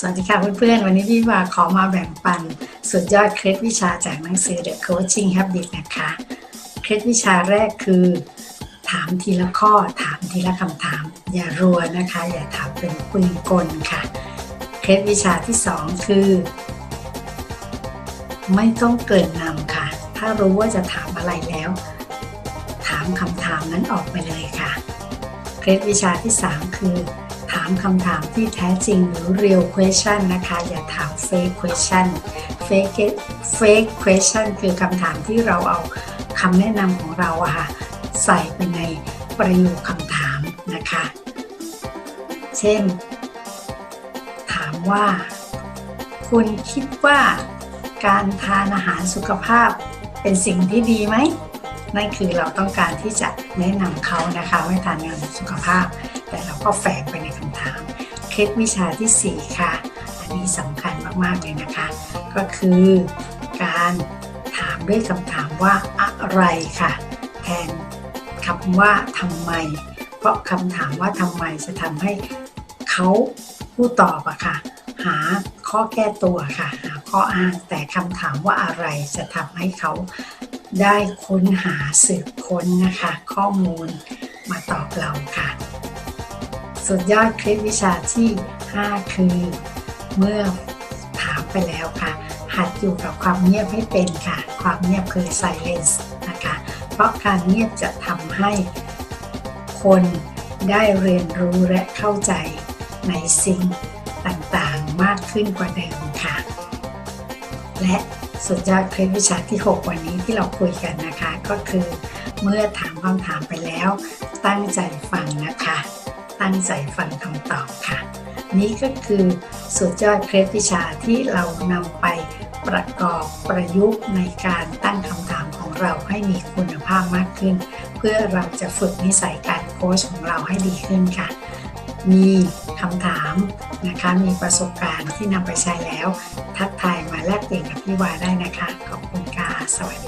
สวัสดีค่ะเพื่อนๆ วันนี้พี่วาขอมาแบ่งปัน สุดยอดเคล็ดวิชาจากหนังสือ The Coaching Habit นะคะ เคล็ดวิชาแรกคือ ถามทีละข้อถามทีละคำถาม อย่ารัวนะคะ อย่าถามเป็นปืนกลค่ะ เคล็ดวิชาที่สองคือ ไม่ต้องเกริ่นนำค่ะ ถ้ารู้ว่าจะถามอะไรแล้ว ถามคำถามนั้นออกไปเลยค่ะ เคล็ดวิชาที่3คือ ถามคำถามที่แท้จริงหรือ real question นะคะ อย่าถาม fake question fake fake question คือคำถามที่เราเอาคำแนะนำของเราอะค่ะใส่ไปในประโยคคำถามนะคะ เช่น ถามว่า คุณคิดว่าการทานอาหารสุขภาพเป็นสิ่งที่ดีไหม นั่นคือเราต้องการที่จะแนะนำเขานะคะให้ทานอาหารสุขภาพ แต่เราก็แฝงไปในคำถาม เคล็ดวิชาที่ 4 ค่ะ อันนี้สำคัญมากๆเลยนะคะ ก็คือการถามด้วยคำถามว่าอะไรค่ะ แทนคำว่าทำไม เพราะคำถามว่าทำไมจะทำให้เขาผู้ตอบอะค่ะ หาข้อแก้ตัวค่ะ หาข้ออ้างแต่คำถามว่าอะไรจะทำให้เขา ได้ค้นหาสืบค้นนะคะ ข้อมูลมาตอบเราค่ะ สุดยอดคลิปวิชาที่ 5 คือ เมื่อถามไปแล้วค่ะ หัดอยู่กับความเงียบให้เป็นค่ะ ความเงียบคือ silence นะคะ เพราะการเงียบจะทำให้คนได้เรียนรู้และเข้าใจในสิ่งต่างๆมากขึ้นกว่าเดิมค่ะ และ สุดยอดคลิปวิชาที่ 6 วันนี้ที่เราคุยกันนะคะ ก็คือเมื่อถามคำถามไปแล้ว ตั้งใจฟังนะคะ ตั้งใจฟังคำตอบค่ะ นี่ก็คือสุดยอดเคล็ดวิชาที่เรานำไปประกอบประยุกต์ในการตั้งคำถามของเราให้มีคุณภาพมากขึ้น เพื่อเราจะฝึกนิสัยการโค้ชของเราให้ดีขึ้นค่ะ มี คำถามนะคะ มีประสบการณ์ที่นำไปใช้แล้ว ทักทายมาแลกเปลี่ยนกับพี่วาได้นะคะ ขอบคุณค่ะ สวัสดี